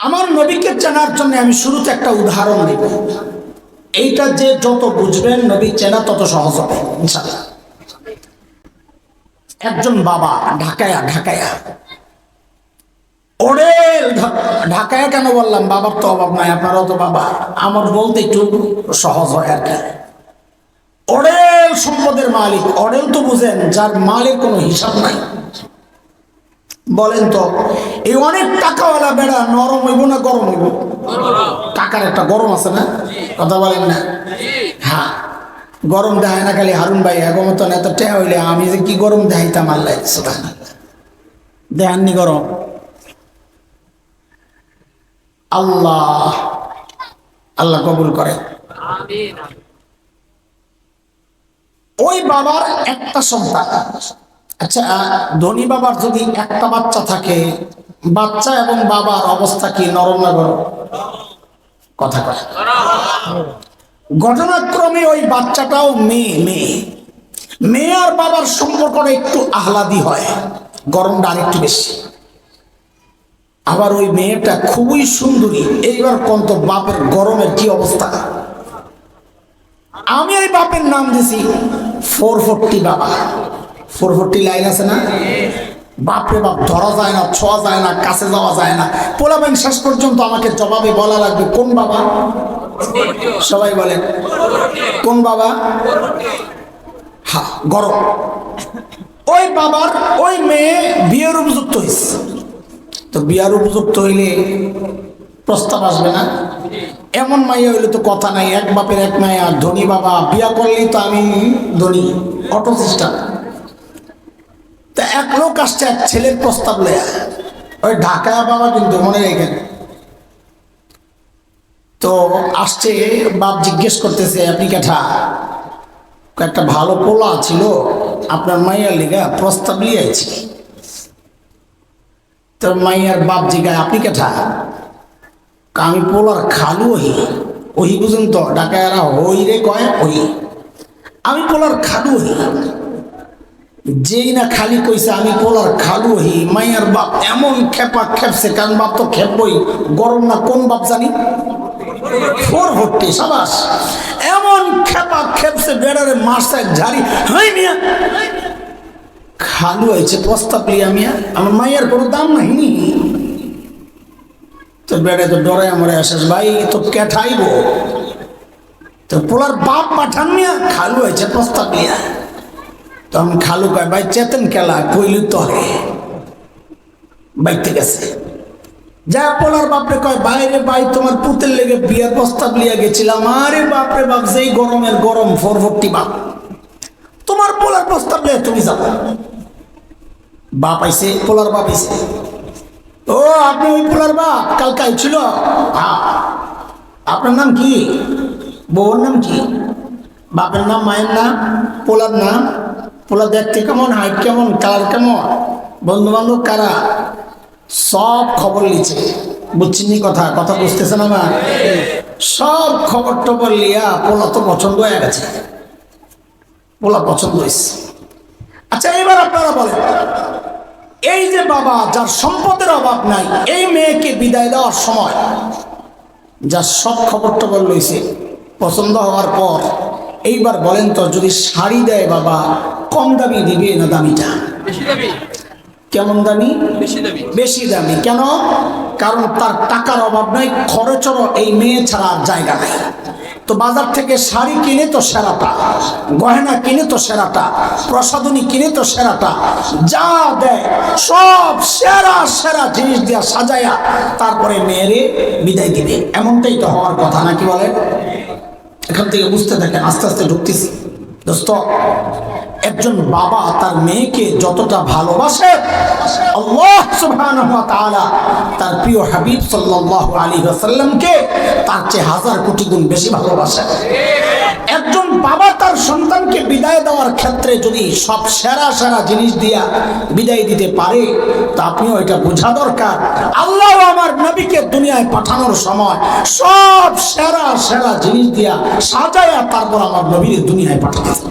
আমার নবীকে চেনার জন্য আমি শুরুতে একটা উদাহরণ দিব। এইটা যে যত বুঝবেন নবী চেনা তত সহজ হবে একজন বাবা ঢাকায়া ঢাকায়া। ওরেল ঢা- ঢাকায়া কেন বললাম? বাবার তো অভাব নাই, আপনারও তো বাবা। আমার বলতে একটু সহজ হয় আর কি। অডেল সম্পদের মালিক অডেল তো বুঝেন, যার মালের কোনো হিসাব নাই। বলেন তো এই অনেক টাকাওয়ালা বেড়া নরম হইব না গরম হইব? টাকার একটা গরম আছে না? কথা বলেন না? হ্যাঁ গরম দেখায় না খালি হারুন ভাই একমত এত টেয়া হইলে আমি যে কি গরম দেখাইতাম আল্লাহ সুবহানাল্লাহ। দেখাননি গরম? আল্লাহ আল্লাহ কবুল করে। ওই বাবার একটা সন্তান। আচ্ছা ধনী বাবার যদি একটা বাচ্চা থাকে, বাচ্চা এবং বাবার অবস্থা কি নরম না গরম? কথা কয়। ঘটনাক্রমে ওই বাচ্চাটাও মেয়ে মেয়ে। মেয়ে আর বাবার সম্পর্কটা একটু আহ্লাদি হয়, গরমটা আরেকটু বেশি। আবার ওই মেয়েটা খুবই সুন্দরী, এইবার কন্ত বাপের গরমের কি অবস্থা? আমি ওই বাপের নাম দিছি ফোর ফোরটি বাবা। ফোর ফোরটি লাইন আছে না? বাপরে বাপ, ধরা যায় না, ছোঁয়া যায় না, কাছে যাওয়া যায় না। পোলাবেন শেষ পর্যন্ত আমাকে জবাবে বলা লাগবে, কোন বাবা? সবাই বলেন কোন বাবা? হা, গরম। ওই বাবার, ওই মেয়ে বিয়ের উপযুক্ত হয়েছে তো বিয়ার উপযুক্ত হইলে প্রস্তাব আসবে না? এমন মাইয়া হইলে তো কথা নাই, এক বাপের এক মায়া ধনী বাবা, বিয়া করলেই তো আমি ধনী। Auto system. তা এক লোক আসছে, এক ছেলের প্রস্তাব লয়া ওই ঢাকা বাবা কিন্তু মনে রেখেন তো আসছে, বাপ জিজ্ঞেস করতেছে, আপনি কেঠা? একটা ভালো পোলা ছিল, আপনার মাইয়ার লিগা প্রস্তাব লিয়ে আইছি তো মাইয়ার বাপ জিগায় আপনি কেঠা? আমি পোলার খালু ওহি ওহি বুঝুন তো ডাকায়ারা হই রে কয় ওই আমি পোলার খালু ওহি। যেই না খালি কইছে, আমি পোলার খালু হি মাইয়ার বাপ এমন খেপা খেপছে, কারণ বাপ তো খেপবই। গরম না কোন বাপ জানি? ফোর ভর্তি সাবাস। এমন খেপা খেপছে বেড়ারে মারছে এক ঝাড়ি। হাই মিয়া, খালু হয়েছে, প্রস্তাব লিয়া মিয়া, আমার মাইয়ার কোনো দাম নাই তো বেড়ে তো ডরে আমার আসাস, ভাই, তো কেঠাইব। তো পোলার বাপ পাঠান মিয়া, খালু হয়েছে, প্রস্তাব লিয়া। তো আমি খালু কয়, ভাই, চেতন খেলা কইলু তো বাইতে গেছে। যা পোলার বাপরে কয় বাইরে ভাই, তোমার পুতের লেগে বিয়ের প্রস্তাব লিয়া গেছিলাম। আরে বাপরে বাপ, যেই গরমের গরম ফোর ফোরটি বাপ। তোমার পোলার প্রস্তাব লিয়া তুমি যাও। বাপ আইছে, পোলার বাপ আইছে। ও, আপনি ওই পোলার বাপ? কালকে ছিল হ্যাঁ আপনার নাম কি? বউর নাম কি? বাপের নাম, মায়ের নাম, পোলার নাম পোলা দেখতে কেমন, হাইট কেমন, কালার কেমন? বন্ধু বান্ধব কারা? সব খবর লিছে। বুঝছিনি কথা কথা বুঝতেছেন আমার সব খবর টবর লিয়া পোলা তো পছন্দ হয়ে গেছে। পোলা পছন্দ হয়েছে আচ্ছা এবার আপনারা বলেন, এই যে বাবা, যার সম্পদের অভাব নাই, এই মেয়েকে বিদায় দেওয়ার সময় যার সব খবর টবর লইছে, পছন্দ হওয়ার পর, এইবার বলেন তো, যদি শাড়ি দেয় বাবা কম দামি দিবে না দামিটা? কেমন দামি? বেশি দামি। কেন? কারণ তার টাকার অভাব নাই খরচেরও এই মেয়ে ছাড়া আর জায়গা নাই। তো বাজার থেকে শাড়ি কিনে তো সেরাটা গয়না কিনে তো সেরাটা প্রসাধনী কিনে তো সেরাটা যা দেয় সব সেরা সেরা জিনিস দিয়া সাজায়া তারপরে মেয়েরে বিদায় দিবে। এমনটাই তো হওয়ার কথা নাকি বলেন? এখান থেকে বুঝতে থাকেন আস্তে আস্তে ঢুকতেছি। দোস্ত একজন বাবা তার মেয়েকে যতটা ভালোবাসে, আল্লাহ তার প্রিয় হাবিব সাল্লাল্লাহু আলাইহি ওয়াসাল্লামকে তার চেয়ে হাজার কোটি গুণ বেশি ভালোবাসে। একজন বাবা তার সন্তানকে বিদায় দেওয়ার ক্ষেত্রে যদি সব সেরা সেরা জিনিস দিয়া বিদায় দিতে পারে, তা আপনিও এটা বোঝা দরকার। আল্লাহ আমার নবীকে দুনিয়ায় পাঠানোর সময় সব সেরা সেরা জিনিস দিয়া সাজায়া তারপর আমার নবীর দুনিয়ায় পাঠাতেছে